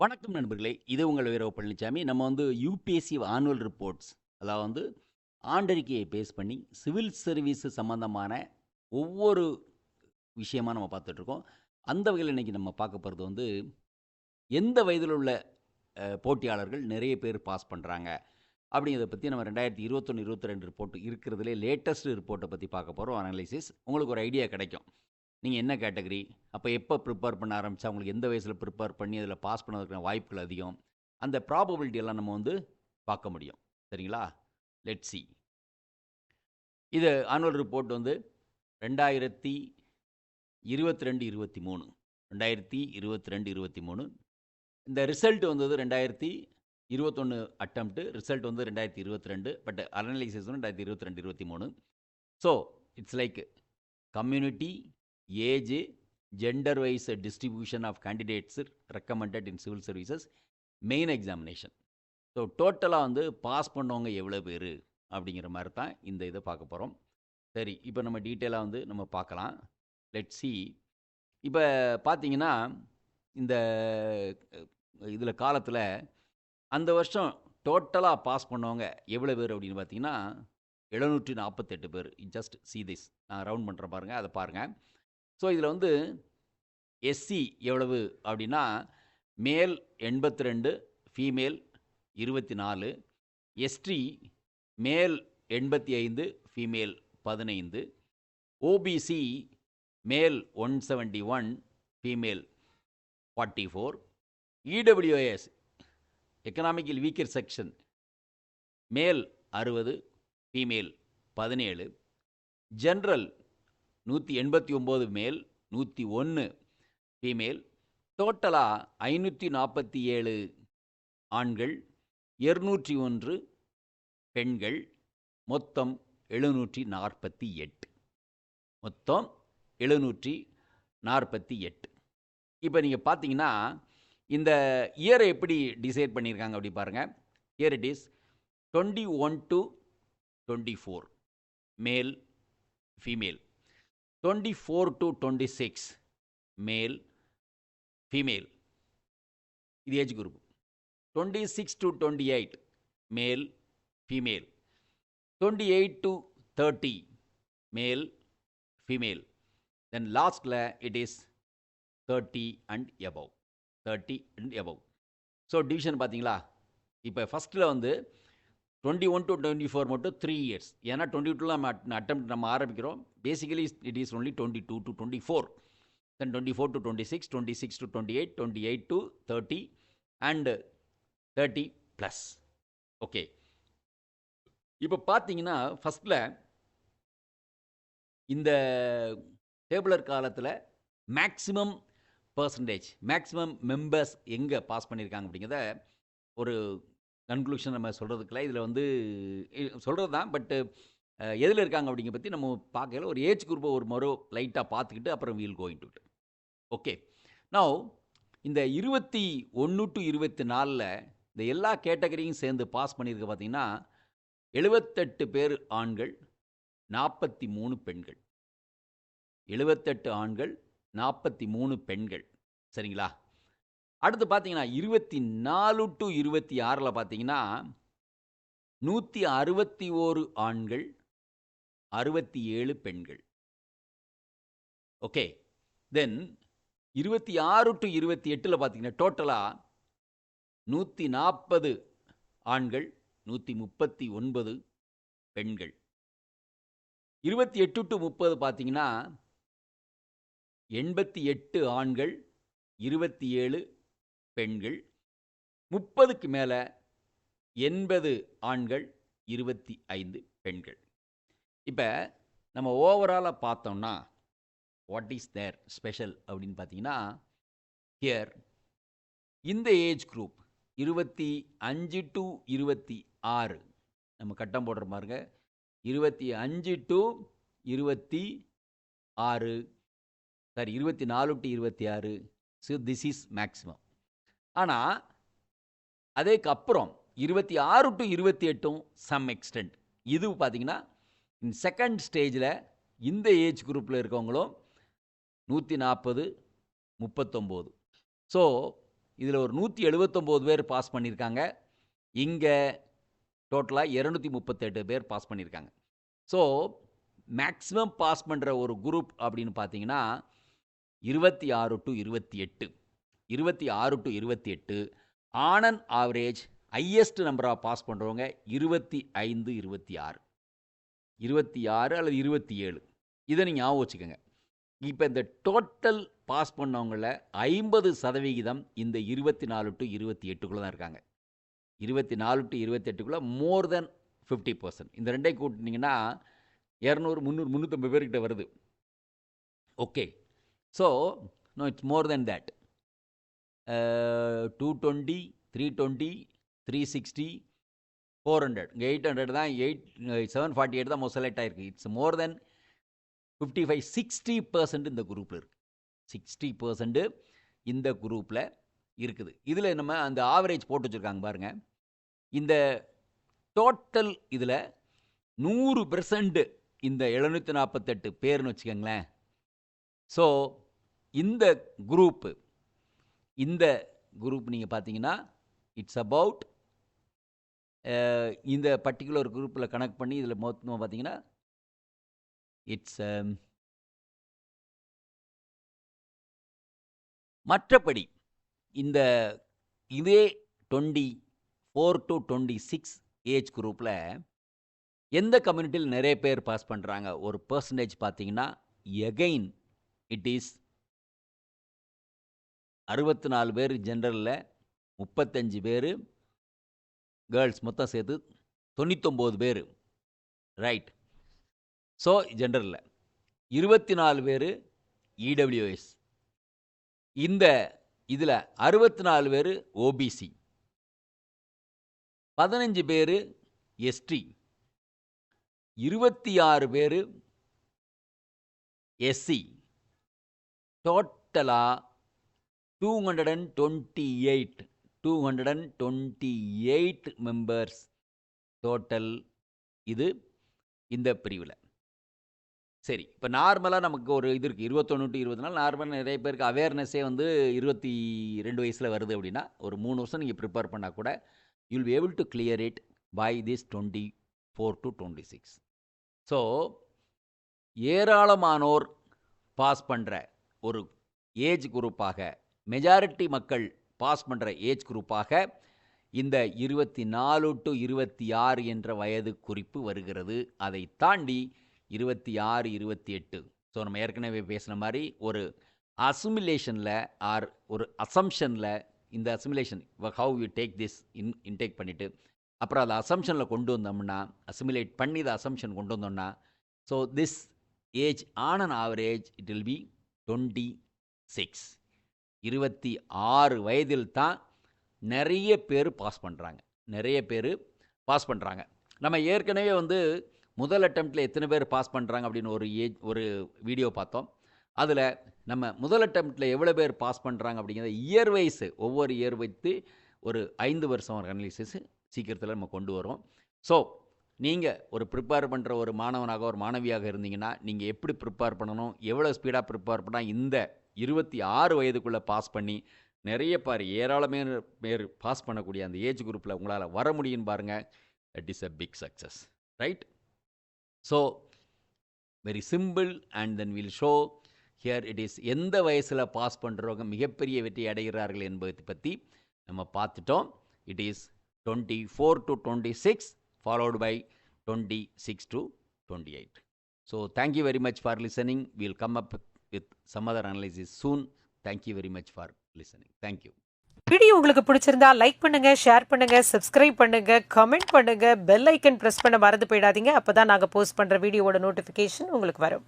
வணக்கம் நண்பர்களே. இது உங்கள் வீரவ பழனிசாமி நம்ம வந்து யூபிஎஸ்சி ஆனுவல் ரிப்போர்ட்ஸ் அதாவது வந்து ஆண்டறிக்கையை பேஸ் பண்ணி சிவில் சர்வீஸ் சம்மந்தமான ஒவ்வொரு விஷயமா நம்ம பார்த்துட்ருக்கோம் அந்த வகையில் இன்றைக்கி நம்ம பார்க்க போகிறது வந்து எந்த வயதில் உள்ள போட்டியாளர்கள் நிறைய பேர் பாஸ் பண்ணுறாங்க அப்படிங்கிறத பற்றி நம்ம ரெண்டாயிரத்தி இருபத்தொன்று இருபத்தி ரெண்டு ரிப்போர்ட் இருக்கிறதுலே லேட்டஸ்ட் ரிப்போர்ட்டை பற்றி பார்க்க போகிறோம் அனலைசிஸ் உங்களுக்கு ஒரு ஐடியா கிடைக்கும். நீங்கள் என்ன கேட்டகரி? அப்போ எப்போ ப்ரிப்பேர் பண்ண ஆரம்பிச்சா உங்களுக்கு எந்த வயசில் ப்ரிப்பேர் பண்ணி அதில் பாஸ் பண்ணதுக்கான வாய்ப்புகள் அதிகம்? அந்த ப்ராபபிலிட்டி எல்லாம் நம்ம வந்து பார்க்க முடியும். சரிங்களா? லெட் சி இது ஆனுவல் ரிப்போர்ட் வந்து ரெண்டாயிரத்தி இருபத்தி ரெண்டு இருபத்தி மூணு. ரெண்டாயிரத்தி இருபத்தி ரெண்டு இருபத்தி மூணு. இந்த ரிசல்ட் வந்தது ரெண்டாயிரத்தி இருபத்தொன்று அட்டம்ப்ட்டு ரிசல்ட் வந்து ரெண்டாயிரத்தி இருபத்தி ரெண்டு பட் அனலைசிஸ் வந்து ரெண்டாயிரத்தி இருபத்தி ரெண்டு இருபத்தி மூணு. So it's like community age gender wise distribution of candidates recommended in civil services main examination so டோட்டலாக வந்து பாஸ் பண்ணவங்க எவ்வளோ பேர்? அப்படிங்கிற மாதிரி தான் இந்த இதை பார்க்க போகிறோம் சரி இப்போ நம்ம டீட்டெயிலாக வந்து நம்ம பார்க்கலாம். லெட் சி இப்போ பார்த்தீங்கன்னா இந்த இதில் காலத்தில் அந்த வருஷம் டோட்டலாக பாஸ் பண்ணவங்க எவ்வளோ பேர் அப்படின்னு பார்த்தீங்கன்னா எழுநூற்றி நாற்பத்தெட்டு பேர். ஜஸ்ட் சி திஸ் நான் ரவுண்ட் பண்ணுற பாருங்கள் அதை பாருங்கள் ஸோ இதில் வந்து எஸ்சி எவ்வளவு அப்படின்னா மேல் எண்பத்தி ரெண்டு ஃபீமேல் இருபத்தி நாலு எஸ்டி மேல் எண்பத்தி ஐந்து ஃபீமேல் பதினைந்து OBC male one seventy one female forty four EWS economical weaker section male அறுபது ஃபீமேல் பதினேழு ஜென்ரல் நூற்றி எண்பத்தி ஒம்பது மேல் நூற்றி ஒன்று ஃபீமேல் டோட்டலாக ஐநூற்றி நாற்பத்தி ஏழு ஆண்கள் இருநூற்றி ஒன்று பெண்கள் மொத்தம் எழுநூற்றி நாற்பத்தி எட்டு. மொத்தம் எழுநூற்றி நாற்பத்தி எட்டு. இப்போ நீங்கள் பார்த்தீங்கன்னா இந்த இயரை எப்படி டிசைட் பண்ணியிருக்காங்க அப்படி பாருங்கள் year it is twenty one to twenty four male female twenty four to twenty six male female இது age group twenty six to twenty eight male female twenty eight to thirty male female then லாஸ்ட்டில் it is thirty and above thirty and above so division பார்த்தீங்களா? இப்போ ஃபஸ்ட்டில் வந்து twenty one to twenty four மட்டும் three years ஏன்னா twenty two நம்ம அட்டம் நம்ம ஆரம்பிக்கிறோம். Basically it is only twenty two to twenty four then twenty four to twenty six twenty six to twenty eight twenty eight to thirty and thirty plus okay இப்போ பார்த்தீங்கன்னா ஃபஸ்ட்டில் இந்த டேபிளர் காலத்தில் maximum percentage maximum members எங்கே pass பண்ணியிருக்காங்க அப்படிங்கிறத ஒரு conclusion நம்ம சொல்கிறதுக்கெல்லாம் இதில் வந்து சொல்கிறது தான் பட்டு எதில் இருக்காங்க அப்படிங்கிற பற்றி நம்ம பார்க்கல ஒரு ஏஜ் குரூப்பை ஒரு மொரோ லைட்டாக பார்த்துக்கிட்டு அப்புறம் we'll going to okay no இந்த இருபத்தி ஒன்று டு இருபத்தி நாலில் இந்த எல்லா கேட்டகரியும் சேர்ந்து பாஸ் பண்ணியிருக்க பார்த்தீங்கன்னா எழுபத்தெட்டு பேர் ஆண்கள் நாற்பத்தி மூணு பெண்கள். எழுபத்தெட்டு ஆண்கள் நாற்பத்தி மூணு பெண்கள். சரிங்களா? அடுத்து பார்த்தீங்கன்னா இருபத்தி நாலு டு இருபத்தி ஆறில் பார்த்தீங்கன்னா நூற்றி அறுபத்தி ஓரு ஆண்கள் அறுபத்தி ஏழு பெண்கள். ஓகே தென் இருபத்தி ஆறு டு இருபத்தி எட்டில் பார்த்தீங்கன்னா டோட்டலாக நூற்றி நாற்பது ஆண்கள் நூற்றி முப்பத்தி ஒன்பது பெண்கள். இருபத்தி எட்டு டு முப்பது பார்த்தீங்கன்னா எண்பத்தி எட்டு ஆண்கள் இருபத்தி ஏழு பெண்கள் முப்பதுக்கு மேலே எண்பது ஆண்கள் இருபத்தி ஐந்து பெண்கள். இப்போ நம்ம ஓவராலாக பார்த்தோம்னா வாட் இஸ் தேர் ஸ்பெஷல் அப்படின்னு பார்த்தீங்கன்னா ஹியர் இந்த ஏஜ் குரூப் இருபத்தி அஞ்சு டு இருபத்தி ஆறு நம்ம கட்டம் போடுற பாருங்க. இருபத்தி அஞ்சு டு இருபத்தி ஆறு சாரி இருபத்தி நாலு டு இருபத்தி ஆறு ஸோ திஸ் இஸ் மேக்ஸிமம் ஆனால் அதுக்கப்புறம் இருபத்தி ஆறு டு இருபத்தி எட்டும் சம் எக்ஸ்டெண்ட் இது பார்த்தீங்கன்னா செகண்ட் ஸ்டேஜில் இந்த ஏஜ் குரூப்பில் இருக்கவங்களும் நூற்றி நாற்பது முப்பத்தொம்போது. ஸோ இதில் ஒரு நூற்றி எழுபத்தொம்போது பேர் பாஸ் பண்ணியிருக்காங்க இங்கே டோட்டலாக இரநூத்தி முப்பத்தெட்டு பேர் பாஸ் பண்ணியிருக்காங்க ஸோ மேக்ஸிமம் பாஸ் பண்ணுற ஒரு குரூப் அப்படின்னு பார்த்தீங்கன்னா இருபத்தி ஆறு டு இருபத்தி எட்டு. இருபத்தி ஆறு டு இருபத்தி எட்டு. ஆனன் ஆவரேஜ் ஹையஸ்ட் நம்பராக பாஸ் பண்ணுறவங்க இருபத்தி ஐந்து இருபத்தி ஆறு. இருபத்தி ஆறு அல்லது இருபத்தி ஏழு. இதை நீங்கள் ஞாபகம் வச்சுக்கோங்க. இப்போ இந்த டோட்டல் பாஸ் பண்ணவங்கள ஐம்பது சதவிகிதம் இந்த இருபத்தி நாலு டு இருபத்தி எட்டுக்குள்ளே தான் இருக்காங்க. இருபத்தி நாலு டு இருபத்தெட்டுக்குள்ளே மோர் தென் ஃபிஃப்டி பர்சன்ட் இந்த ரெண்டே கூட்டினீங்கன்னா இரநூறு முந்நூறு முந்நூற்றம்பது பேர்கிட்ட வருது. Okay so no it's more than that two twenty three twenty three sixty four hundred இங்கே எயிட் ஹண்ட்ரட் தான் எயிட் செவன் ஃபார்ட்டி எயிட் தான் மோஸ்ட் செலக்ட் ஆயிருக்கு. It's more than fifty five sixty percent இந்த குரூப்பில் இருக்குது சிக்ஸ்டி பர்சன்ட்டு இந்த குரூப்பில் இருக்குது. இதில் நம்ம அந்த ஆவரேஜ் போட்டு வச்சுருக்காங்க பாருங்கள் இந்த டோட்டல் இதில் நூறு பெர்சன்ட்டு இந்த எழுநூற்றி நாற்பத்தெட்டு பேர்னு வச்சுக்கோங்களேன். ஸோ இந்த குரூப்பு இந்த குரூப் நீங்கள் பார்த்தீங்கன்னா இட்ஸ் அபவுட் இந்த பர்டிகுலர் குரூப்பில் கனெக்ட் பண்ணி இதில் மொத்தமாக பார்த்தீங்கன்னா இட்ஸ் um, மற்றபடி இந்த இதே twenty four to twenty six age குரூப்பில் எந்த கம்யூனிட்டியில் நிறைய பேர் பாஸ் பண்ணுறாங்க ஒரு பர்சன்டேஜ் பார்த்தீங்கன்னா எகைன் இட் இஸ் அறுபத்தி நாலு பேர் ஜென்ரலில் முப்பத்தஞ்சு பேர் கேர்ள்ஸ் மொத்தம் சேர்த்து தொண்ணூத்தொம்பது பேர். ரைட் ஸோ ஜென்ரலில் இருபத்தி நாலு பேர் இடபிள்யூஎஸ் இந்த இதில் அறுபத்தி நாலு பேர் ஓபிசி பதினஞ்சு பேர் எஸ்டி இருபத்தி ஆறு பேர் எஸ்சி டோட்டலாக two hundred and twenty eight two hundred and twenty eight members total இது இந்த பிரிவில். சரி இப்போ நார்மலாக நமக்கு ஒரு இது இருக்குது இருபத்தொன்று டு இருபத்தி நாலு நார்மலாக நிறைய பேருக்கு அவேர்னஸே வந்து இருபத்தி ரெண்டு வயசில் வருது அப்படின்னா ஒரு மூணு வருஷம் நீங்கள் ப்ரிப்பேர் பண்ணால் கூட you'll be able to clear it by this twenty four to twenty six so ஏராளமானோர் பாஸ் பண்ணுற ஒரு ஏஜ் குரூப்பாக மெஜாரிட்டி மக்கள் பாஸ் பண்ணுற ஏஜ் குரூப்பாக இந்த இருபத்தி நாலு டு இருபத்தி ஆறு என்ற வயது குறிப்பு வருகிறது. அதை தாண்டி இருபத்தி ஆறு இருபத்தி எட்டு ஸோ நம்ம ஏற்கனவே பேசின மாதிரி ஒரு அசிமுலேஷனில் ஆர் ஒரு அசம்ஷனில் இந்த assimilation how you take this in intake பண்ணிவிட்டு அப்புறம் அதை அசம்ஷனில் கொண்டு வந்தோம்னா அசிமிலேட் பண்ணி இதை அசம்ஷன் கொண்டு வந்தோம்னா so this age on an average it will be twenty six இருபத்தி ஆறு வயதில் தான் நிறைய பேர் பாஸ் பண்ணுறாங்க நிறைய பேர் பாஸ் பண்ணுறாங்க நம்ம ஏற்கனவே வந்து முதல் அட்டம்ப்டில் எத்தனை பேர் பாஸ் பண்ணுறாங்க அப்படின்னு ஒரு ஏஜ் ஒரு வீடியோ பார்த்தோம். அதில் நம்ம முதல் அட்டம்ப்டில் எவ்வளோ பேர் பாஸ் பண்ணுறாங்க அப்படிங்கிறத இயர் வைஸு ஒவ்வொரு இயர் வைத்து ஒரு ஐந்து வருஷம் அனாலிசிஸ் சீக்கிரத்தில் நம்ம கொண்டு வரோம் ஸோ நீங்கள் ஒரு ப்ரிப்பேர் பண்ணுற ஒரு மாணவனாக ஒரு மாணவியாக இருந்தீங்கன்னா நீங்கள் எப்படி ப்ரிப்பேர் பண்ணணும்? எவ்வளோ ஸ்பீடாக ப்ரிப்பேர் பண்ணால் இந்த இருபத்தி ஆறு வயதுக்குள்ளே பாஸ் பண்ணி நிறைய பார் ஏராளமான பேர் பாஸ் பண்ணக்கூடிய அந்த ஏஜ் குரூப்பில் உங்களால் வர முடியும் பாருங்கள் that is a big success right so very simple and then will show here it is எந்த வயசில் பாஸ் பண்ணுறவங்க மிகப்பெரிய வெற்றி அடைகிறார்கள் என்பதை பற்றி நம்ம பார்த்துட்டோம். It is twenty four to twenty six followed by twenty six to twenty eight so thank you very much for listening will come up with some other analysis soon thank you very much for listening thank you video உங்களுக்கு பிடிச்சிருந்தா like பண்ணுங்க share பண்ணுங்க subscribe பண்ணுங்க comment பண்ணுங்க bell icon press பண்ண மறந்து போயிடாதீங்க. அப்பதான் நாங்க போஸ்ட் பண்ற வீடியோவோட நோட்டிபிகேஷன் உங்களுக்கு வரும்.